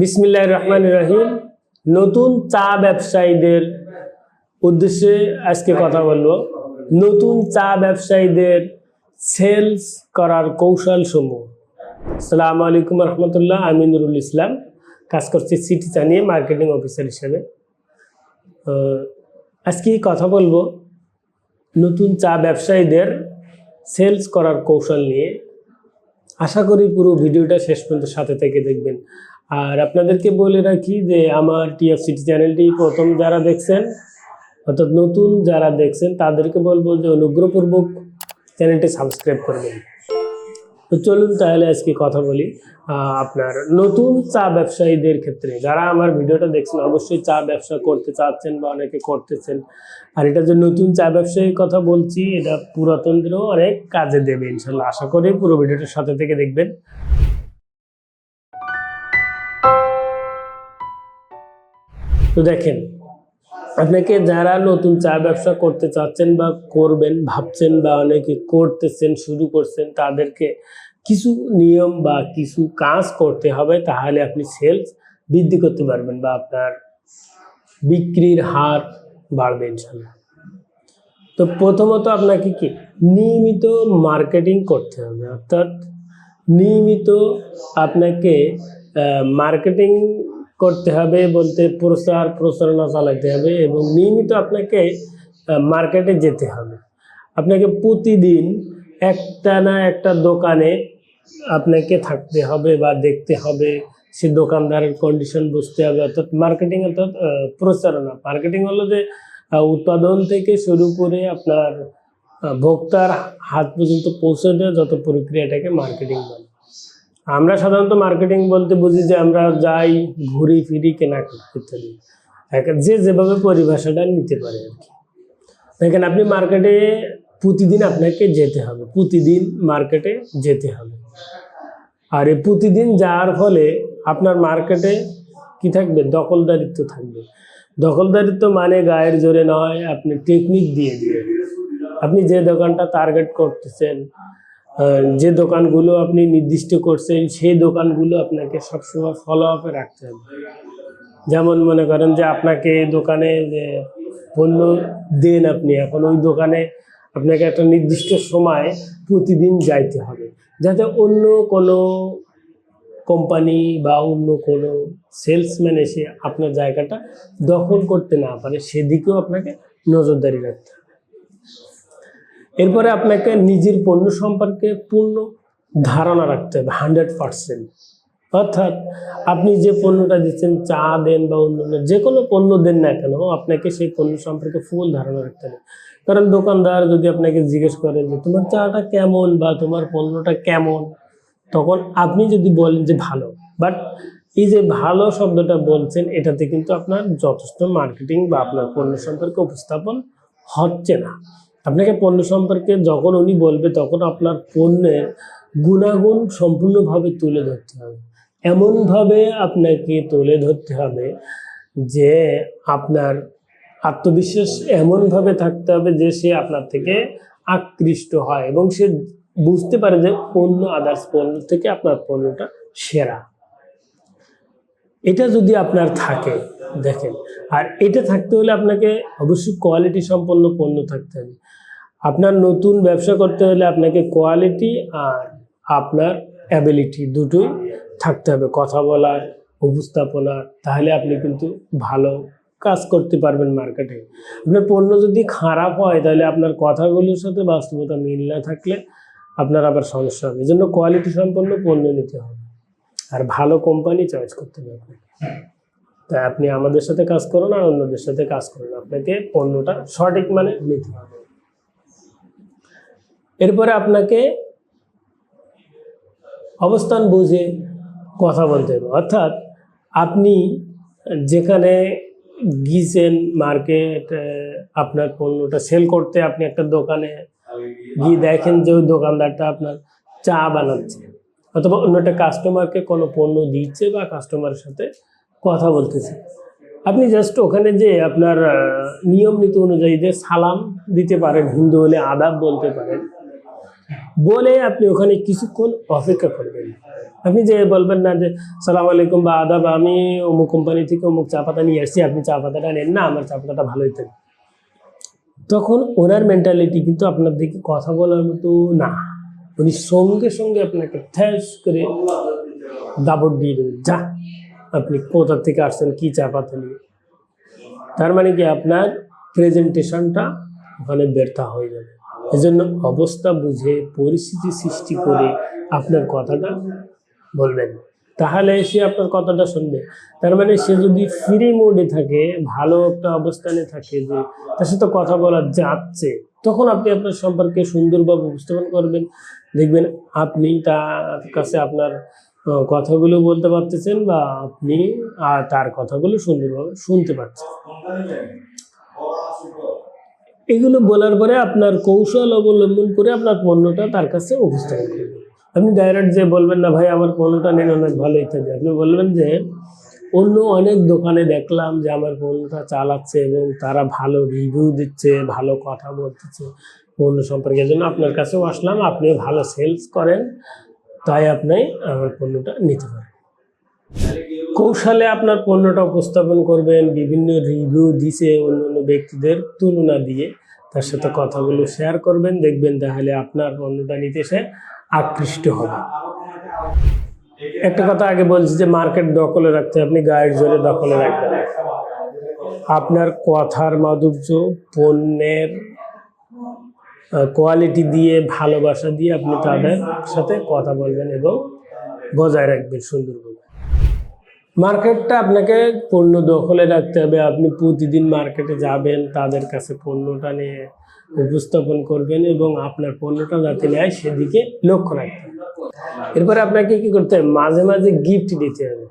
বিসমিল্লাহ রহমান রহিম। নতুন চা ব্যবসায়ীদের উদ্দেশ্যে আজকে কথা বলব। নতুন চা ব্যবসায়ীদের সেলস করার কৌশল সমূহ আসসালামু আলাইকুম রহমতুল্লাহ, আমি নুরুল ইসলাম। কাজ করছি সিটি চা নিয়ে মার্কেটিং অফিসার হিসেবে। আজকে কথা বলব নতুন চা ব্যবসায়ীদের সেলস করার কৌশল নিয়ে। আশা করি পুরো ভিডিওটা শেষ পর্যন্ত সাথে থেকে দেখবেন। আর আপনাদেরকে বলে রাখি যে আমার টিএফ সিটি চ্যানেলটি প্রথম যারা দেখছেন, অর্থাৎ নতুন যারা দেখছেন, তাদেরকে বলব যে অনুগ্রহপূর্বক চ্যানেলটি সাবস্ক্রাইব করবেন। তো চলুন তাহলে আজকে কথা বলি আপনার নতুন চা ব্যবসায়ীদের ক্ষেত্রে। যারা আমার ভিডিওটা দেখছেন, অবশ্যই চা ব্যবসা করতে চাচ্ছেন বা অনেকে করতেছেন। আর এটা যে নতুন চা ব্যবসায়ীর কথা বলছি, এটা পুরাতনদেরও অনেক কাজে দেবে, ইনশাল্লাহ। আশা করি পুরো ভিডিওটার সাথে থেকে দেখবেন। তো দেখেন, আপনাকে যারা নতুন চা ব্যবসা করতে চাচ্ছেন বা করবেন, ভাবছেন বা অনেকে করতেছেন, শুরু করছেন, তাদেরকে কিছু নিয়ম বা কিছু কাজ করতে হবে, তাহলে আপনি সেলস বৃদ্ধি করতে পারবেন বা আপনার বিক্রির হার বাড়বে ইনশাল্লাহ তো প্রথমত আপনাকে কি? নিয়মিত মার্কেটিং করতে হবে, অর্থাৎ নিয়মিত আপনাকে মার্কেটিং করতে হবে বলতে প্রচার প্রচারণা চালাতে হবে এবং নিয়মিত আপনাকে মার্কেটে যেতে হবে। আপনাকে প্রতিদিন একটা না একটা দোকানে আপনাকে থাকতে হবে বা দেখতে হবে, সে দোকানদারের কন্ডিশন বুঝতে হবে, অর্থাৎ মার্কেটিং অর্থাৎ প্রচারণা। মার্কেটিং হলো যে উৎপাদন থেকে শুরু করে আপনার ভোক্তার হাত পর্যন্ত পৌঁছে দেওয়া যত প্রক্রিয়াটাকে মার্কেটিং বলে। আমরা সাধারণত মার্কেটিং বলতে বুঝি যে আমরা যাই ঘুরি ফিরি কেনাকাটা ইত্যাদি যে যেভাবে পরিভাষাটা নিতে পারে আর কি। দেখেন, আপনি মার্কেটে প্রতিদিন আপনাকে যেতে হবে। প্রতিদিন মার্কেটে যেতে হবে। আর এই প্রতিদিন যাওয়ার ফলে আপনার মার্কেটে কি থাকবে? দখলদারিত্ব থাকবে। দখলদারিত্ব মানে গায়ের জোরে নয়, আপনি টেকনিক দিয়ে দিয়ে আপনি যে দোকানটা টার্গেট করতেছেন যে দোকানগুলো আপনি নির্দিষ্ট করছেন, সেই দোকানগুলো আপনাকে সবসময় ফলো আপে রাখতে হবে। যেমন মনে করেন যে আপনাকে দোকানে যে পণ্য দেন আপনি, এখন ওই দোকানে আপনাকে একটা নির্দিষ্ট সময় প্রতিদিন যাইতে হবে, যাতে অন্য কোনো কোম্পানি বা অন্য কোনো সেলসম্যান এসে আপনার জায়গাটা দখল করতে না পারে, সেদিকেও আপনাকে নজরদারি রাখতে হবে। এরপরে আপনাকে নিজের পণ্য সম্পর্কে পূর্ণ ধারণা রাখতে হবে হান্ড্রেড পারসেন্ট অর্থাৎ আপনি যে পণ্যটা দিচ্ছেন, চা দেন বা অন্য যে কোনো পণ্য দেন না কেন, আপনাকে সেই পণ্য সম্পর্কে ফুল ধারণা রাখতে হবে। কারণ দোকানদার যদি আপনাকে জিজ্ঞেস করে যে, তোমার চাটা কেমন বা তোমার পণ্যটা কেমন? তখন আপনি যদি বলেন যে, ভালো। বাট এই যে ভালো শব্দটা বলছেন, এটাতে কিন্তু আপনার যথেষ্ট মার্কেটিং বা আপনার পণ্য সম্পর্কে উপস্থাপন হচ্ছে না। আপনাকে পণ্য সম্পর্কে যখন উনি বলবে, তখন আপনার পণ্যের গুণাগুণ সম্পূর্ণভাবে তুলে ধরতে হবে। এমনভাবে আপনাকে তুলে ধরতে হবে যে আপনার আত্মবিশ্বাস এমনভাবে থাকতে হবে যে সে আপনার থেকে আকৃষ্ট হয় এবং সে বুঝতে পারে যে অন্য আদার্স পণ্য থেকে আপনার পণ্যটা সেরা। এটা যদি আপনার থাকে দেখেন। আর এটা থাকতে হলে আপনাকে অবশ্যই কোয়ালিটি সম্পন্ন পণ্য থাকতে হবে। আপনার নতুন ব্যবসা করতে হলে আপনাকে কোয়ালিটি আর আপনার অ্যাবিলিটি দুটোই থাকতে হবে। কথা বলার উপস্থাপনা তাহলে আপনি কিন্তু ভালো কাজ করতে পারবেন মার্কেটে আপনার পণ্য যদি খারাপ হয়, তাহলে আপনার কথাগুলোর সাথে বাস্তবতা মিল না থাকলে আপনার আবার সমস্যা হবে। এই জন্য কোয়ালিটি সম্পন্ন পণ্য নিতে হবে। আর ভালো কোম্পানি চয়েস করতে হবে। তাই আপনি আমাদের সাথে কাজ করুন আর অন্যদের সাথে কাজ করুন। আপনাকে পণ্যটা সঠিক মানে নিতে হবে। এরপরে আপনাকে অবস্থান বুঝে কথা বলতে হবে। অর্থাৎ আপনি যেখানে গিয়েছেন মার্কেট আপনার পণ্যটা সেল করতে আপনি একটা দোকানে গিয়ে দেখেন যে ওই দোকানদারটা আপনার চা বানাচ্ছে। অথবা অন্য একটা কাস্টমারকে কোনো পণ্য দিচ্ছে বা কাস্টমারের সাথে কথা বলতেছে। আপনি জাস্ট ওখানে যে আপনার নিয়ম নীতি অনুযায়ী যে সালাম দিতে পারেন, হিন্দু হলে আদাব বলতে পারেন, বলে আপনি ওখানে কিছুক্ষণ অপেক্ষা করবেন। আপনি যে বলবেন না যে, সালাম আলাইকুম বা আদাব আমি অমুক কোম্পানি থেকে অমুক চা পাতা নিয়ে আসছি, আপনি চা পাতাটা নেন না, আমার চা পাতাটা ভালোই থাকে তখন ওনার মেন্টালিটি কিন্তু আপনার দিকে কথা বলার মতো না। উনি সঙ্গে সঙ্গে আপনাকে ঠ্যাস করে দাবড় দিয়ে দেবেন যা আপনি কোথা থেকে আসছেন, কি চা পাতা নিয়ে তার মানে কি আপনার প্রেজেন্টেশনটা ওখানে ব্যর্থ হয়ে যাবে। এজন্য অবস্থা বুঝে, পরিস্থিতি সৃষ্টি করে আপনার কথাটা বলবেন। তাহলে সে আপনার কথাটা শুনবে। তার মানে সে যদি ফ্রি মোডে থাকে, ভালো একটা অবস্থানে থাকে যে তার সাথে কথা বলা যাচ্ছে, তখন আপনি আপনার সম্পর্কে সুন্দরভাবে উপস্থাপন করবেন। দেখবেন আপনি তার কাছে আপনার কথাগুলো বলতে পারতেছেন বা আপনি, আর তার কথাগুলো সুন্দরভাবে শুনতে পাচ্ছেন এগুলো বলার পরে আপনার কৌশল অবলম্বন করে আপনার পণ্যটা তার কাছে উপস্থাপন করবেন আপনি ডাইরেক্ট যে বলবেন না, ভাই, আমার পণ্যটা নেন, অনেক ভালো, ইত্যাদি। আপনি বলবেন যে, অন্য অনেক দোকানে দেখলাম যে আমার পণ্যটা চালাচ্ছে এবং তারা ভালো রিভিউ দিচ্ছে, ভালো কথা বলতেছে। পণ্য সম্পর্কে জন্য আপনার কাছেও আসলাম আপনি ভালো সেলস করেন। তাই আপনি আমার পণ্যটা নিতে পারেন। কৌশলে আপনার পণ্যটা উপস্থাপন করবেন, বিভিন্ন রিভিউ দিছে অন্য অন্য ব্যক্তিদের তুলনা দিয়ে তার সাথে কথাগুলো শেয়ার করবেন, দেখবেন তাহলে আপনার পণ্যটা নিতে সে আকৃষ্ট হবে। একটা কথা আগে বলছি যে মার্কেট দখলে রাখতে আপনি গায়ের জোরে দখলে রাখবেন। আপনার কথার মাধুর্য পণ্যের কোয়ালিটি দিয়ে, ভালোবাসা দিয়ে আপনি তাদের সাথে কথা বলবেন এবং বজায় রাখবেন সুন্দরভাবে। মার্কেটটা আপনাকে পণ্য দখলে রাখতে হবে। আপনি প্রতিদিন মার্কেটে যাবেন, তাদের কাছে পণ্যটা নিয়ে উপস্থাপন করবেন এবং আপনার পণ্যটা যাতে নেয় সেদিকে লক্ষ্য রাখবেন এরপরে আপনাকে কি করতে হবে? মাঝে মাঝে গিফট দিতে হবে।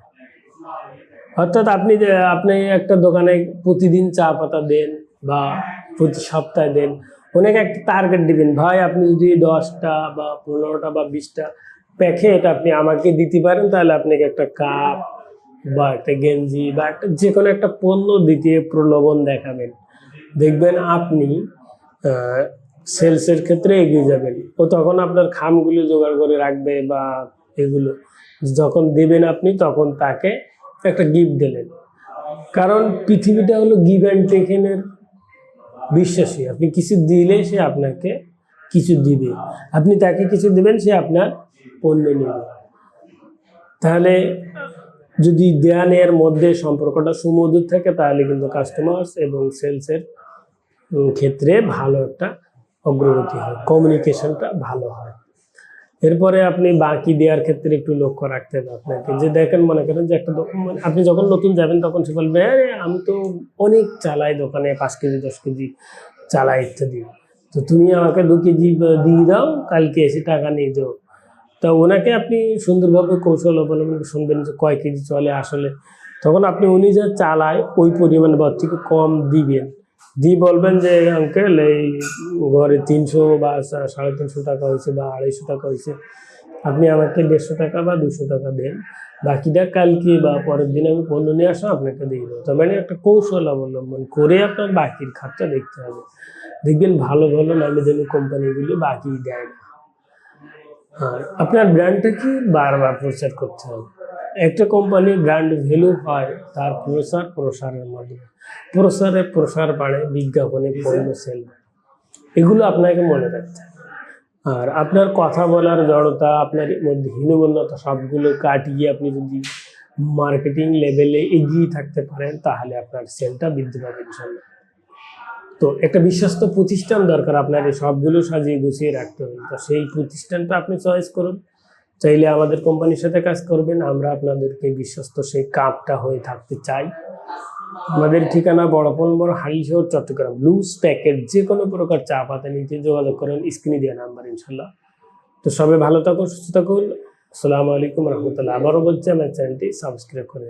অর্থাৎ আপনি আপনি একটা দোকানে প্রতিদিন চা পাতা দেন বা প্রতি সপ্তাহে দেন ওনাকে একটা টার্গেট দিবেন, ভাই, আপনি যদি দশটা বা পনেরোটা বা বিশটা প্যাকেট আপনি আমাকে দিতে পারেন, তাহলে আপনাকে একটা কাপ বা একটা গেঞ্জি বা একটা যে কোনো একটা পণ্য দিতে প্রলোভন দেখাবেন। দেখবেন আপনি সেলসের ক্ষেত্রে এগিয়ে যাবেন। ও তখন আপনার খামগুলি জোগাড় করে রাখবে বা এগুলো যখন দেবেন আপনি, তখন তাকে একটা গিফট দিলেন। কারণ পৃথিবীটা হলো গিভ অ্যান্ড টেকেনের বিশ্বাসী। আপনি কিছু দিলে সে আপনাকে কিছু দিবে। আপনি তাকে কিছু দেবেন, সে আপনার পণ্য নেবে। তাহলে যদি দেয়ানের মধ্যে সম্পর্কটা সুমধুর থাকে, তাহলে কিন্তু কাস্টমার্স এবং সেলসের ক্ষেত্রে ভালো একটা অগ্রগতি হয়। কমিউনিকেশনটা ভালো হয়। এরপরে আপনি বাকি দেওয়ার ক্ষেত্রে একটু লক্ষ্য রাখতে হবে আপনাকে। যে দেখেন, মনে করেন যে একটা মানে আপনি যখন নতুন যাবেন, তখন সে বলবে, আরে, আমি তো অনেক চালাই দোকানে, পাঁচ কেজি, দশ কেজি চালাই ইত্যাদি। তো তুমি আমাকে দু কেজি দিয়ে দাও, কালকে এসে টাকা নিয়ে যাও। তা ওনাকে আপনি সুন্দরভাবে কৌশল অবলম্বন শুনবেন যে কয় কেজি চলে আসলে। তখন আপনি উনি যা চালায়, ওই পরিমাণ বা থেকে কম দিবেন। দিয়ে বলবেন যে, আঙ্কেল, এই ঘরে তিনশো বা সাড়ে তিনশো টাকা হয়েছে বা আড়াইশো টাকা হয়েছে। আপনি আমাকে দেড়শো টাকা বা দুশো টাকা দেন। বাকিটা কালকে বা পরের দিন আমি পণ্য নিয়ে আসো আপনাকে দিয়ে দেবো। তার মানে একটা কৌশল অবলম্বন করে আপনার বাকির খাতটা দেখতে হবে। দেখবেন ভালো ভালো নামি দামি কোম্পানিগুলো বাকি দেয় না। আর আপনার ব্র্যান্ডটা কি বারবার প্রচার করতে হবে। একটা কোম্পানির ব্র্যান্ড ভ্যালু হয়, তার প্রসার প্রসারের মাধ্যমে। প্রসারে প্রসার বাড়ে, বিজ্ঞাপনে পণ্য সেল এগুলো আপনাকে মনে রাখতে আর আপনার কথা বলার জড়তা, আপনার মধ্যে হীনমন্যতা সবগুলো কাটিয়ে আপনি যদি মার্কেটিং লেভেলে এগিয়ে থাকতে পারেন, তাহলে আপনার সেলটা বৃদ্ধি পাবে ইনশাল্লাহ তো একটা বিশ্বস্ত প্রতিষ্ঠান দরকার, আপনার এই সবগুলো সাজিয়ে গুছিয়ে রাখতে হবে। তো সেই প্রতিষ্ঠানটা আপনি চয়েস করুন। চাইলে আমাদের কোম্পানির সাথে কাজ করবেন, আমরা আপনাদেরকে বিশ্বস্ত সেই কাপটা হয়ে থাকতে চাই। আমাদের ঠিকানা বড় বড় হালিশহর, চট্টগ্রাম। লুজ প্যাকেট যে কোনো প্রকার চা পাতা নিতে যোগাযোগ করেন, স্ক্রিনে দেওয়া নাম্বার ইনশাল্লাহ তো সবাই ভালো থাকুন, সুস্থ থাকুন। আসসালামু আলাইকুম রহমতুল্লাহ। আবারও বলছি, আমার চ্যানেলটি সাবস্ক্রাইব করে।